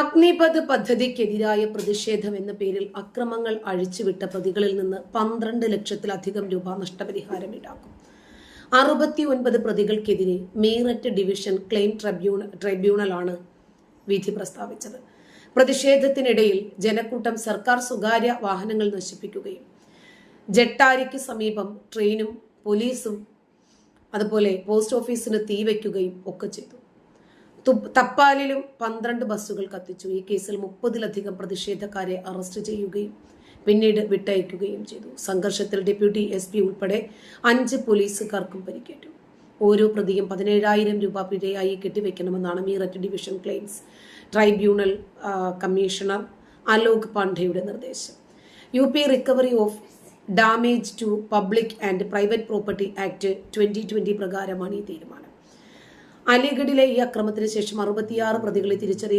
അഗ്നിപഥ് പദ്ധതിക്കെതിരായ പ്രതിഷേധം എന്ന പേരിൽ അക്രമങ്ങൾ അഴിച്ചുവിട്ട പ്രതികളിൽ നിന്ന് പന്ത്രണ്ട് ലക്ഷത്തിലധികം രൂപ നഷ്ടപരിഹാരം ഈടാക്കും അറുപത്തി ഒൻപത് പ്രതികൾക്കെതിരെ മീററ്റ് ഡിവിഷൻ ക്ലെയിം ട്രിബ്യൂണൽ ട്രൈബ്യൂണലാണ് വിധി പ്രസ്താവിച്ചത്. പ്രതിഷേധത്തിനിടയിൽ ജനക്കൂട്ടം സർക്കാർ സ്വകാര്യ വാഹനങ്ങൾ നശിപ്പിക്കുകയും ജട്ടാരിക്ക് സമീപം ട്രെയിനും പോലീസും അതുപോലെ പോസ്റ്റ് ഓഫീസിന് തീവയ്ക്കുകയും ഒക്കെ ചെയ്തു. തപ്പാലിലും പന്ത്രണ്ട് ബസ്സുകൾ കത്തിച്ചു. ഈ കേസിൽ മുപ്പതിലധികം പ്രതിഷേധക്കാരെ അറസ്റ്റ് ചെയ്യുകയും പിന്നീട് വിട്ടയക്കുകയും ചെയ്തു. സംഘർഷത്തിൽ ഡെപ്യൂട്ടി എസ് പി ഉൾപ്പെടെ അഞ്ച് പോലീസുകാർക്കും പരിക്കേറ്റു. ഓരോ പ്രതിയും പതിനേഴായിരം രൂപ പിഴയായി കെട്ടിവെക്കണമെന്നാണ് Meerut division claims tribunal commissioner Alok പാണ്ഡെയുടെ നിർദ്ദേശം. U P recovery of damage to public and private property act twenty twenty പ്രകാരമാണ് ഈ തീരുമാനം. അലിഗഡിലെ ഈ അക്രമത്തിന് ശേഷം അറുപത്തിയാറ് പ്രതികളെ തിരിച്ചറിയുകയും